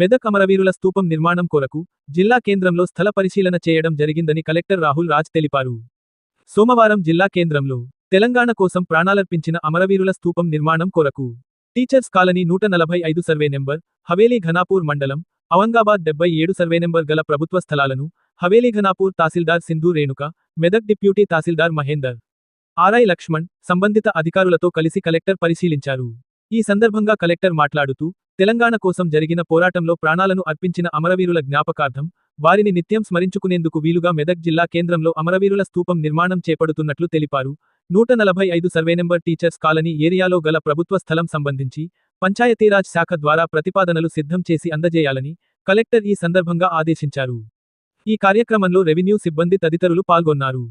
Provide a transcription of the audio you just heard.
మెదక్ అమరవీరుల స్తూపం నిర్మాణం కొరకు జిల్లా కేంద్రంలో స్థల పరిశీలన చేయడం జరిగిందని కలెక్టర్ రాహుల్ రాజ్ తెలిపారు. సోమవారం జిల్లా కేంద్రంలో తెలంగాణ కోసం ప్రాణాలర్పించిన అమరవీరుల స్తూపం నిర్మాణం కొరకు టీచర్స్ కాలనీ నూట నలభై ఐదు సర్వే నెంబర్ హవేలీ ఘనాపూర్ మండలం ఔరంగాబాద్ డెబ్బై ఏడు సర్వే నెంబర్ గల ప్రభుత్వ స్థలాలను హవేలీ ఘనాపూర్ తహసీల్దార్ సింధు రేణుక మెదక్ డిప్యూటీ తహసీల్దార్ మహేందర్ ఆర్ఐ లక్ష్మణ్ సంబంధిత అధికారులతో కలిసి కలెక్టర్ పరిశీలించారు. ఈ సందర్భంగా కలెక్టర్ మాట్లాడుతూ తెలంగాణ కోసం జరిగిన పోరాటంలో ప్రాణాలను అర్పించిన అమరవీరుల జ్ఞాపకార్థం వారిని నిత్యం స్మరించుకునేందుకు వీలుగా మెదక్ జిల్లా కేంద్రంలో అమరవీరుల స్తూపం నిర్మాణం చేపడుతున్నట్లు తెలిపారు. నూట నలభై ఐదు సర్వే నెంబర్ టీచర్స్ కాలనీ ఏరియాలో గల ప్రభుత్వ స్థలం సంబంధించి పంచాయతీరాజ్ శాఖ ద్వారా ప్రతిపాదనలు సిద్ధం చేసి అందజేయాలని కలెక్టర్ ఈ సందర్భంగా ఆదేశించారు. ఈ కార్యక్రమంలో రెవెన్యూ సిబ్బంది తదితరులు పాల్గొన్నారు.